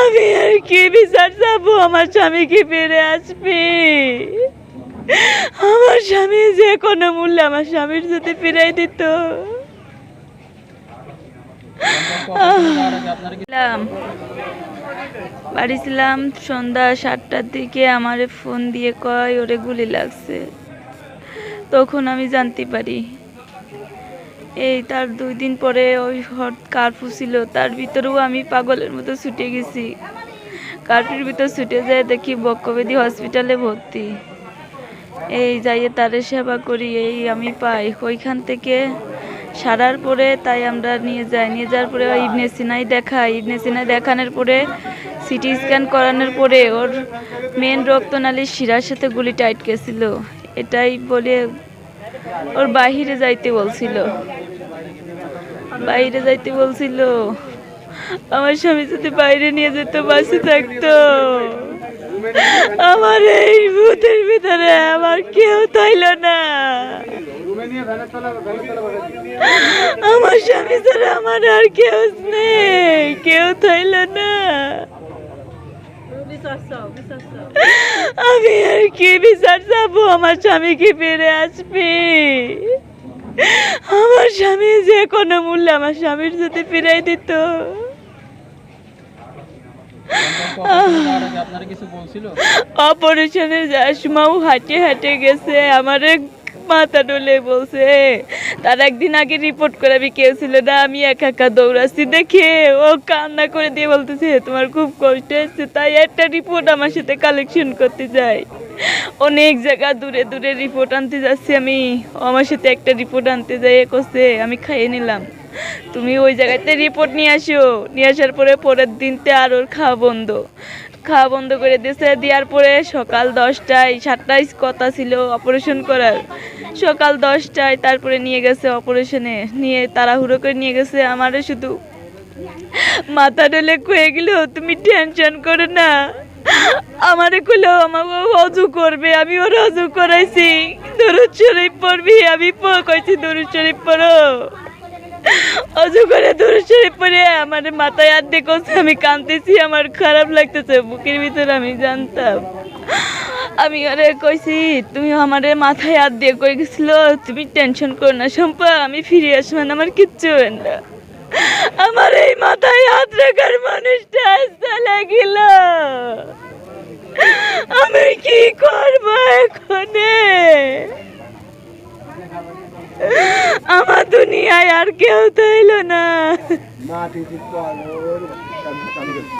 আমি আর কি বিচার যাব আমার স্বামী কি ফিরে আসবে? আমার স্বামী যে কোনো মূল্যে আমার স্বামীর যদি ফিরাই দিত। বাড়ি ছিলাম সন্ধ্যা সাতটার দিকে, আমারে ফোন দিয়ে কয়, ওরে গুলি লাগছে। তখন আমি জানতে পারি। এই তার দুই দিন পরে ওই হট কার্ফু ছিল, তার ভিতরেও আমি পাগলের মতো ছুটে গেছি। কার্ফির ভিতর ছুটে যায় দেখি বক্কবেদি হসপিটালে ভর্তি। এই যাইয়ে তারে সেবা করি, এই আমি পাই। ওইখান থেকে সারার পরে তাই আমরা নিয়ে যাই। নিয়ে যাওয়ার পরে ইবনে সিনাই দেখাই ইবনে সিনাই দেখানোর পরে সিটি স্ক্যান করানোর পরে ওর মেন রক্তনালীর শিরার সাথে গুলি টাইট গেছিল। এটাই বলে ওর বাহিরে যাইতে বলছিল। বাইরে যাইতে বলছিল। আমার স্বামী যদি বাইরে নিয়ে যেত, বাসে থাকতো। আমার এই ভূতের ভিতরে আমার কেউ তাইল না। আমার স্বামী ছাড়া আমার আর কেউ নেই, কেউ তাইল না। আমি আর কি বিচার যাব আমার স্বামী কি ফিরে আসবে? স্বামী যে কোনো মূল্যে আমার স্বামীর যদি ফিরাই দিত। আপনারা কিছু বলছিল অপারেশনে যাওয়ার সময়ও হাঁটে হাঁটে গেছে, আমারে মাথা ডলে বলছে, তার একদিন আগে রিপোর্ট করাবি কেউ ছিল না, আমি একা একা দৌড়াচ্ছি দেখে, ও কান্না করে দিয়ে বলতেছে, তোমার খুব কষ্ট হচ্ছে, তাই একটা রিপোর্ট আমার সাথে কালেকশন করতে যাই। অনেক জায়গা দূরে দূরে রিপোর্ট আনতে যাচ্ছি। আমি আমার সাথে একটা রিপোর্ট আনতে যাই করছে, আমি খাইয়ে নিলাম। তুমি ওই জায়গাতে রিপোর্ট নিয়ে আসো। নিয়ে আসার পরে পরের দিনতে আর ওর খাওয়া বন্ধ। খাওয়া বন্ধ করে দিয়েছে দেওয়ার পরে সকাল দশটায়, সাতটায় কথা ছিল অপারেশন করার। সকাল দশটায় তারপরে নিয়ে গেছে অপারেশনে নিয়ে তাড়াহুড়ো করে নিয়ে গেছে আমারও শুধু মাথা ডলে কয়ে গেল, তুমি টেনশন করো না। আমারে কইলো আমাকে অজু করবে আমি ওর অজু করাইছি। দরুদ শরীফ পড়বি, আমি কইছি, দরুদ শরীফ পড়ো। অজু করে দরুদ শরীফ পড়ে আমার মাথায় হাত দিয়ে আমি কাঁদতেছি, আমার খারাপ লাগতেছে, বুকের ভিতরে আমি জানতাম। আমি আরে কইছি, তুমি আমারে মাথায় হাত দিয়ে কই গেছিল? তুমি টেনশন করো না সম্পা আমি ফিরে আসব না, আমার কিচ্ছু হবে না। আমার এই মাথায় হাত রাখার মানুষটা আসতে লাগিল আমি কি এখনে? আমার দুনিয়ায় আর কেউ তো এলো না।